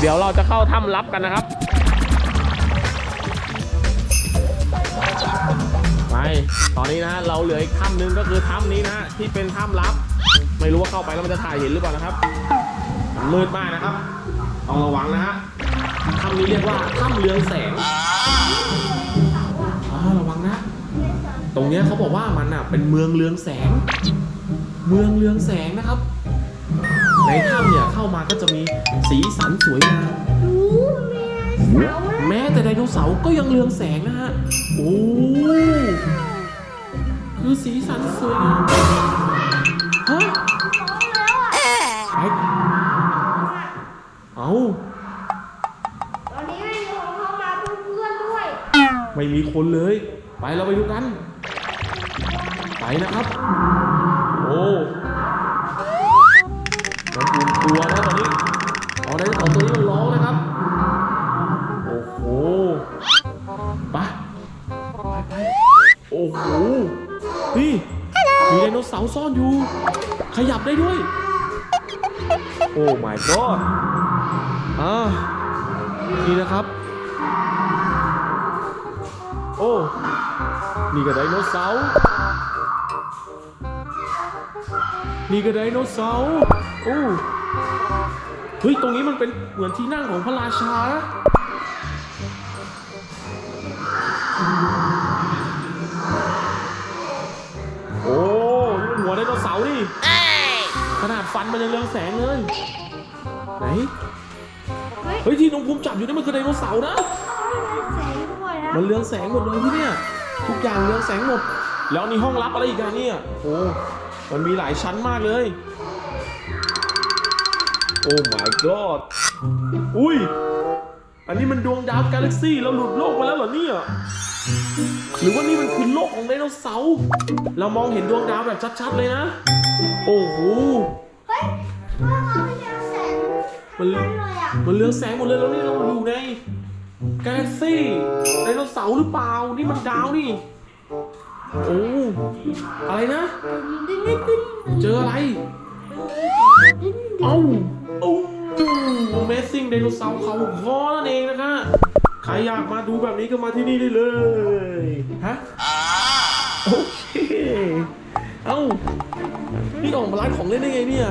เดี๋ยวเราจะเข้าถ้ำลับกันนะครับ ไป ตอนนี้นะฮะเราเหลืออีกถ้ำหนึงก็คือถ้ำนี้นะฮะที่เป็นถ้ำลับ ไม่รู้ว่าเข้าไปแล้วมันจะถ่ายเห็นหรือเปล่านะครับมันมืดมากนะครับ ต้องระวังนะฮะถ้ำนี้เรียกว่าถ้ำเรืองแสงระวังนะ ตรงเนี้ยเขาบอกว่ามันอะเป็นเมืองเรืองแสง เมืองเรืองแสงนะครับ มาก็จะมีสีสันสวยงามรู้มีเสาอะแม้แต่ไดโนเสาร์ก็ยังเรืองแสงนะฮะ โอ้คือสีสันสวยงามฮะแล้วอะไปเอาตอนนี้ไม่มีคนเข้ามาเพื่อนๆด้วย ไม่มีคนเลย ไปเราไปดูกัน ไปนะครับ โอ้มันอุ่น ตัวนะตอนนี้เอาไดโนเสาร์ตัวนี้มันร้องนะครับ โอ้โหไปไปไปโอ้โหนี่มีไดโนเสาร์ซ่อนอยู่ ขยับได้ด้วย โอ้ my god อ่านี่นะครับ โอ้ นี่ก็ไดโนเสาร์ นี่ก็ไดโนเสาร์ โอ้ เฮ้ย ตรงนี้มันเป็นเหมือนที่นั่งของพระราชานะโอ้นี่มันหัวไดโนเสาร์นี่ขนาดฟันมันยังเรืองแสงเลย ไหนเฮ้ยเฮ้ย ที่น้องภูมิจับอยู่นี่มันคือไดโนเสาร์นะมีแสงด้วยนะ มันเรืองแสงหมดเลยที่เนี่ยทุกอย่างเรืองแสงหมด แล้วนี่ห้องลับอะไรอีกอะเนี่ยโอ้มันมีหลายชั้นมากเลย โอ้ my god อุ้ย อันนี้มันดวงดาวกาแล็กซี่เราหลุดโลกมาแล้วเหรอเนี่ย หรือว่านี่มันคือโลกของไดโนเสาร์เรามองเห็นดวงดาวแบบชัดๆเลยนะ โอ้โห เฮ้ยเมื่อเราไปเจอแสงมันทั้งนั้นเลยอะมันเรืองแสงหมดเลยแล้วนี่เราอยู่ในกาแล็กซี่ไดโนเสาร์หรือเปล่า นี่มันดาวนี่ โอ้ อะไรนะ ดึงดึงดึงเจออะไร ดึงเอ้าโอ้ Amazing ไดโนเสา ร์เขาคอนั่นเองนะคะใครอยากมาดูแบบนี้ก็มาที่นี่ได้เลย ฮะ โอเค เอ้า นี่ออกมาร้านของเล่นได้ไงเนี่ย